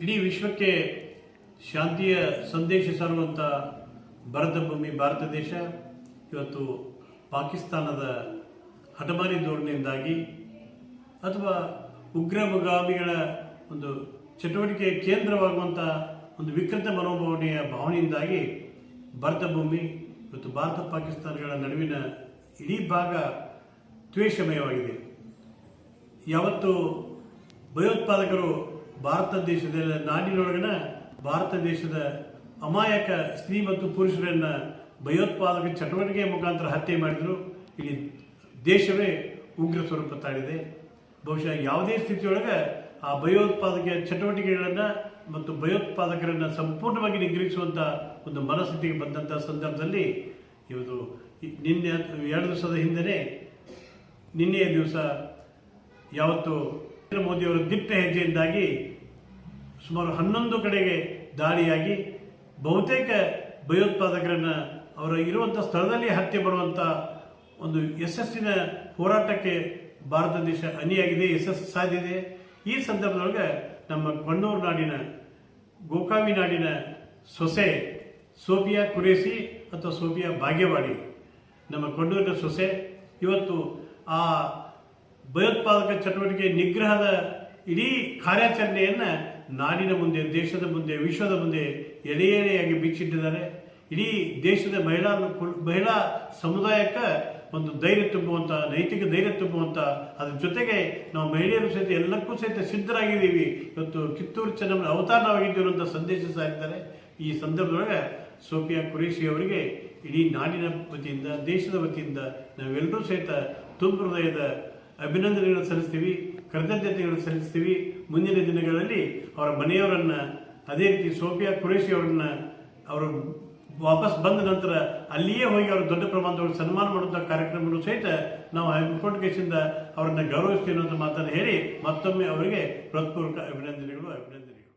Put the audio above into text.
ಇಡೀ ವಿಶ್ವಕ್ಕೆ ಶಾಂತಿಯ ಸಂದೇಶ ಸಾರುವಂಥ ಭರತ ಭೂಮಿ ಭಾರತ ದೇಶ ಇವತ್ತು ಪಾಕಿಸ್ತಾನದ ಹಠಮಾರಿ ಧೋರಣೆಯಿಂದಾಗಿ ಅಥವಾ ಉಗ್ರಮಗಾಮಿಗಳ ಒಂದು ಚಟುವಟಿಕೆ ಕೇಂದ್ರವಾಗುವಂಥ ಒಂದು ವಿಕೃತ ಮನೋಭಾವನೆಯ ಭಾವನೆಯಿಂದಾಗಿ ಭಾರತ ಭೂಮಿ ಇವತ್ತು ಭಾರತ ಪಾಕಿಸ್ತಾನಗಳ ನಡುವಿನ ಇಡೀ ಭಾಗ ದ್ವೇಷಮಯವಾಗಿದೆ. ಯಾವತ್ತು ಭಯೋತ್ಪಾದಕರು ಭಾರತ ದೇಶದ ನಾಡಿನೊಳಗನ ಭಾರತ ದೇಶದ ಅಮಾಯಕ ಸ್ತ್ರೀ ಮತ್ತು ಪುರುಷರನ್ನ ಭಯೋತ್ಪಾದಕ ಚಟುವಟಿಕೆ ಮುಖಾಂತರ ಹತ್ಯೆ ಮಾಡಿದ್ರು. ಇಲ್ಲಿ ದೇಶವೇ ಉಗ್ರ ಸ್ವರೂಪ ತಾಳಿದೆ. ಬಹುಶಃ ಯಾವುದೇ ಸ್ಥಿತಿಯೊಳಗೆ ಆ ಭಯೋತ್ಪಾದಕ ಚಟುವಟಿಕೆಗಳನ್ನು ಮತ್ತು ಭಯೋತ್ಪಾದಕರನ್ನ ಸಂಪೂರ್ಣವಾಗಿ ನಿಗ್ರಹಿಸುವಂತ ಒಂದು ಮನಸ್ಥಿತಿಗೆ ಬಂದಂಥ ಸಂದರ್ಭದಲ್ಲಿ ಇವತ್ತು ನಿನ್ನೆ ಎರಡು ದಿವಸದ ಹಿಂದೆನೆ ನಿನ್ನೆಯ ದಿವಸ ಯಾವತ್ತು ನರೇಂದ್ರ ಮೋದಿಯವರು ದಿಟ್ಟ ಹೆಜ್ಜೆಯಿಂದಾಗಿ ಸುಮಾರು ಹನ್ನೊಂದು ಕಡೆಗೆ ದಾಳಿಯಾಗಿ ಬಹುತೇಕ ಭಯೋತ್ಪಾದಕರನ್ನು ಅವರ ಇರುವಂಥ ಸ್ಥಳದಲ್ಲಿ ಹತ್ಯೆ ಬರುವಂಥ ಒಂದು ಯಶಸ್ಸಿನ ಹೋರಾಟಕ್ಕೆ ಭಾರತ ದೇಶ ಹನಿಯಾಗಿದೆ ಯಶಸ್ಸು ಸಾಧಿದೆ ಈ ಸಂದರ್ಭದೊಳಗೆ ನಮ್ಮ ಕಣ್ಣೂರು ನಾಡಿನ, ಗೋಕಾವಿ ನಾಡಿನ ಸೊಸೆ ಸೋಫಿಯಾ ಕುರೇಸಿ ಅಥವಾ ಸೋಫಿಯಾ ಭಾಗ್ಯವಾಡಿ ನಮ್ಮ ಕಣ್ಣೂರಿನ ಸೊಸೆ. ಇವತ್ತು ಆ ಭಯೋತ್ಪಾದಕ ಚಟುವಟಿಕೆ ನಿಗ್ರಹದ ಇಡೀ ಕಾರ್ಯಾಚರಣೆಯನ್ನು ನಾಡಿನ ಮುಂದೆ, ದೇಶದ ಮುಂದೆ, ವಿಶ್ವದ ಮುಂದೆ ಎಳೆ ಎಳೆಯಾಗಿ ಬಿಚ್ಚಿಟ್ಟಿದ್ದಾರೆ. ಇಡೀ ದೇಶದ ಮಹಿಳಾ ಮಹಿಳಾ ಸಮುದಾಯಕ್ಕೆ ಒಂದು ಧೈರ್ಯ ತುಂಬುವಂತ, ನೈತಿಕ ಧೈರ್ಯ ತುಂಬುವಂತ, ಅದ್ರ ಜೊತೆಗೆ ನಾವು ಮಹಿಳೆಯರು ಸಹಿತ ಎಲ್ಲಕ್ಕೂ ಸಹಿತ ಸಿದ್ಧರಾಗಿದ್ದೀವಿ. ಇವತ್ತು ಕಿತ್ತೂರು ಚೆನ್ನಮ್ಮನ ಅವತಾರವಾಗಿದ್ದಿರುವಂಥ ಸಂದೇಶ ಸಾರಿದ್ದಾರೆ ಈ ಸಂದರ್ಭದೊಳಗೆ ಸೋಫಿಯಾ ಕುರೇಶಿ ಅವರಿಗೆ ಇಡೀ ನಾಡಿನ ವತಿಯಿಂದ, ದೇಶದ ವತಿಯಿಂದ ನಾವೆಲ್ಲರೂ ಸಹಿತ ತುಂಬ ಹೃದಯದ ಅಭಿನಂದನೆಗಳನ್ನು ಸಲ್ಲಿಸ್ತೀವಿ, ಕೃತಜ್ಞತೆಗಳನ್ನು ಸಲ್ಲಿಸ್ತೀವಿ. ಮುಂದಿನ ದಿನಗಳಲ್ಲಿ ಅವರ ಮನೆಯವರನ್ನ, ಅದೇ ರೀತಿ ಸೋಫಿಯಾ ಕುರೇಶಿ ಅವರನ್ನ, ಅವರು ವಾಪಸ್ ಬಂದ ನಂತರ ಅಲ್ಲಿಯೇ ಹೋಗಿ ಅವರು ದೊಡ್ಡ ಪ್ರಮಾಣದೊಳಗೆ ಸನ್ಮಾನ ಮಾಡುವಂಥ ಕಾರ್ಯಕ್ರಮಗಳು ಸಹಿತ ನಾವು ಹೈಕೋರ್ಟ್ ಕೇಸಿಂದ ಅವರನ್ನ ಗೌರವಿಸ್ತೀವಿ ಅನ್ನೋಂಥ ಮಾತನ್ನು ಹೇಳಿ ಮತ್ತೊಮ್ಮೆ ಅವರಿಗೆ ಹೃತ್ಪೂರ್ವಕ ಅಭಿನಂದನೆಗಳು ಅಭಿನಂದನೆಗಳು.